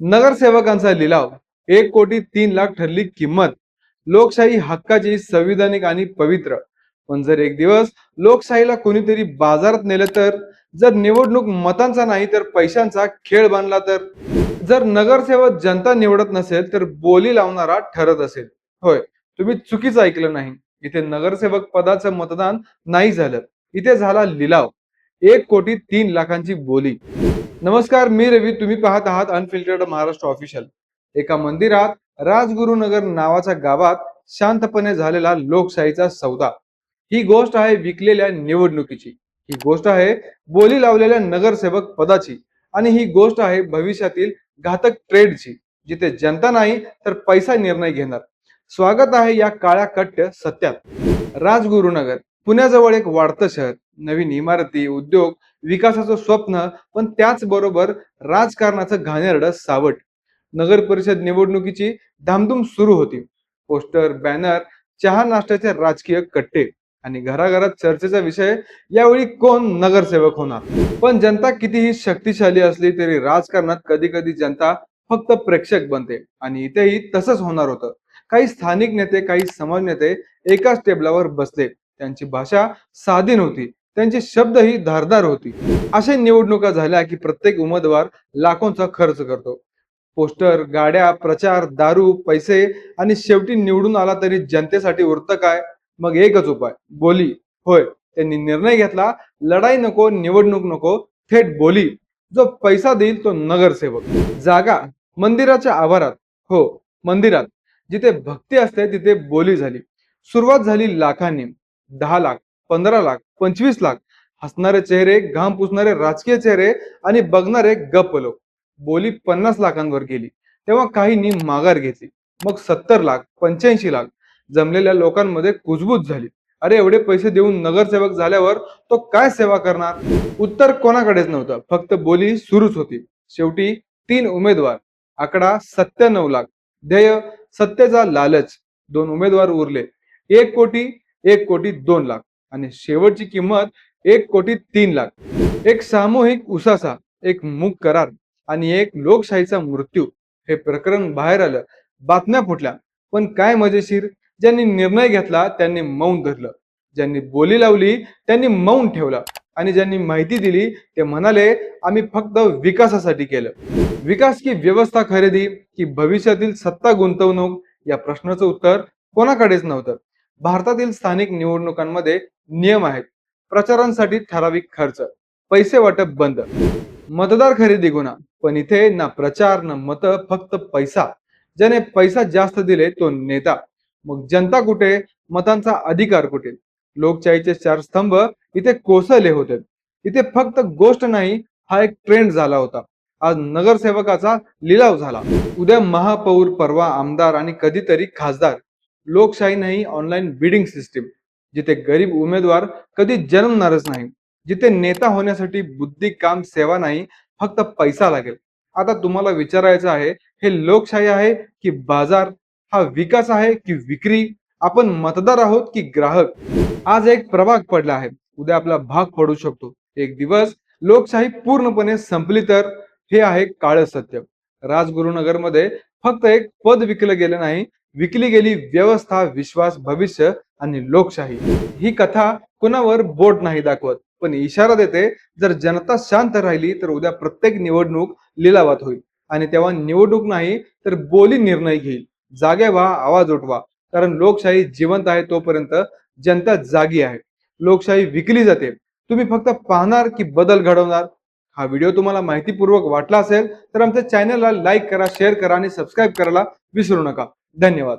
नगरसेवकांचा लिलाव. एक कोटी तीन लाख ठरली किंमत. लोकशाही हक्काची संविधानिक आणि पवित्र. पण जर एक दिवस लोकशाहीला कोणीतरी बाजारात नेलं तर? जर निवडणूक मतांचा नाही तर पैशांचा खेळ बांधला तर? जर नगरसेवक जनता निवडत नसेल तर बोली लावणारा ठरत असेल. होय तुम्ही चुकीचं ऐकलं नाही. इथे नगरसेवक पदाचं मतदान नाही झालं. इथे झाला लिलाव. एक कोटी तीन लाखांची बोली. नमस्कार मी रवी. तुम्ही पाहत आहात अनफिल्टर्ड महाराष्ट्र ऑफिशियल एका मंदिरात राजगुरुनगर नावाच्या गावात शांतपणे झालेला लोकशाहीचा सौदा. ही गोष्ट आहे विकलेल्या निवडणुकीची. ही गोष्ट आहे बोली लावलेल्या नगरसेवक पदाची. आणि ही गोष्ट आहे भविष्यातील घातक ट्रेडची जिथे जनता नाही तर पैसा निर्णय घेणार. स्वागत आहे या काळ्या कट्ट सत्यात. राजगुरुनगर पुण्याजवळ एक वाढतं शहर नवीन इमारती उद्योग विकासाचं स्वप्न पण त्याचबरोबर राजकारणाचं घाणेरडं सावट. नगर परिषद निवडणुकीची धामधूम सुरू होती. पोस्टर बॅनर चहा नाश्त्याचे राजकीय कट्टे आणि घराघरात चर्चेचा विषय यावेळी कोण नगरसेवक होणार? पण जनता कितीही शक्तिशाली असली तरी राजकारणात कधी कधी जनता फक्त प्रेक्षक बनते आणि इथेही तसंच होणार होतं. काही स्थानिक नेते काही समाज नेते एकाच टेबलावर बसले. त्यांची भाषा साधी नव्हती. त्यांचे शब्दही धारदार होती. अशा निवडणुका झाल्या की प्रत्येक उमेदवार लाखोंचा खर्च करतो. पोस्टर गाड्या प्रचार दारू पैसे आणि शेवटी निवडून आला तरी जनतेसाठी उरतं काय? मग एकच उपाय बोली. होय त्यांनी निर्णय घेतला लढाई नको निवडणूक नको थेट बोली. जो पैसा देईल तो नगरसेवक. जागा मंदिराच्या आवारात. हो मंदिरात. जिथे भक्ती असते तिथे बोली झाली. सुरुवात झाली लाखांनी. दहा लाख. पंधरा लाख पंचवीस लाख हसणारे चेहरे घाम पुसणारे राजकीय चेहरे आणि बघणारे गप्प लोक. बोली पन्नास लाखांवर गेली. तेव्हा काहींनी माघार घेतली. मग सत्तर लाख पंच्याऐंशी लाख जमलेल्या लोकांमध्ये कुजबूज झाली. अरे एवढे पैसे देऊन नगरसेवक झाल्यावर तो काय सेवा करणार? उत्तर कोणाकडेच नव्हतं. फक्त बोली सुरूच होती. शेवटी तीन उमेदवार आकडा सत्त्याण्णव लाख. ध्येय सत्तेचा लालच. दोन उमेदवार उरले. एक कोटी एक कोटी दोन लाख. आणि शेवटची किंमत एक कोटी तीन लाख. एक सामूहिक उसासा एक मूक करार आणि एक लोकशाहीचा मृत्यू हे प्रकरण बाहेर आलं बातम्या फुटल्या. पण काय मजेशीर ज्यांनी निर्णय घेतला त्यांनी मौन धरलं. ज्यांनी बोली लावली त्यांनी मौन ठेवलं. आणि ज्यांनी माहिती दिली ते म्हणाले आम्ही फक्त विकासासाठी केलं. विकास की व्यवस्था खरेदी की भविष्यातील सत्ता गुंतवणूक? या प्रश्नाचं उत्तर कोणाकडेच नव्हतं. भारतातील स्थानिक निवडणुकांमध्ये नियम आहेत. प्रचारांसाठी ठराविक खर्च पैसे वाटप बंद मतदार खरेदी गुन्हा. पण इथे ना प्रचार ना मत फक्त पैसा. ज्याने पैसा जास्त दिले तो नेता. मग जनता कुठे? मतांचा अधिकार कुठे? लोकशाहीचे चार स्तंभ इथे कोसळले होते. इथे फक्त गोष्ट नाही हा एक ट्रेंड झाला होता. आज नगरसेवकाचा लिलाव झाला. उद्या महापौर परवा आमदार आणि कधीतरी खासदार. लोकशाही नाही ऑनलाईन बिडिंग सिस्टीम जिथे गरीब उमेदवार कधी जन्मणारच नाही. जिथे नेता होण्यासाठी बुद्धी काम सेवा नाही फक्त पैसा लागेल. आता तुम्हाला विचारायचं आहे हे लोकशाही आहे की बाजार? हा विकास आहे की विक्री? आपण मतदार आहोत की ग्राहक? आज एक प्रभाग पडला आहे. उद्या आपला भाग पडू शकतो. एक दिवस लोकशाही पूर्णपणे संपली तर हे आहे काळ सत्य. राजगुरुनगरमध्ये फक्त एक पद विकलं गेलं नाही विकली गेली व्यवस्था विश्वास भविष्य आणि लोकशाही. ही कथा कुणावर बोट नाही दाखवत पण इशारा देते जर जनता शांत राहिली तर उद्या प्रत्येक निवडणूक लिलावात होईल. आणि तेव्हा निवडणूक नाही तर बोली निर्णय घेईल. जागे व्हा आवाज उठवा. कारण लोकशाही जिवंत आहे तोपर्यंत जनता जागी आहे. लोकशाही विकली जाते. तुम्ही फक्त पाहणार की बदल घडवणार हा व्हिडिओ तुम्हाला माहितीपूर्वक वाटला असेल तर आमच्या चॅनलला लाईक करा शेअर करा आणि सबस्क्राईब करायला विसरू नका. धन्यवाद.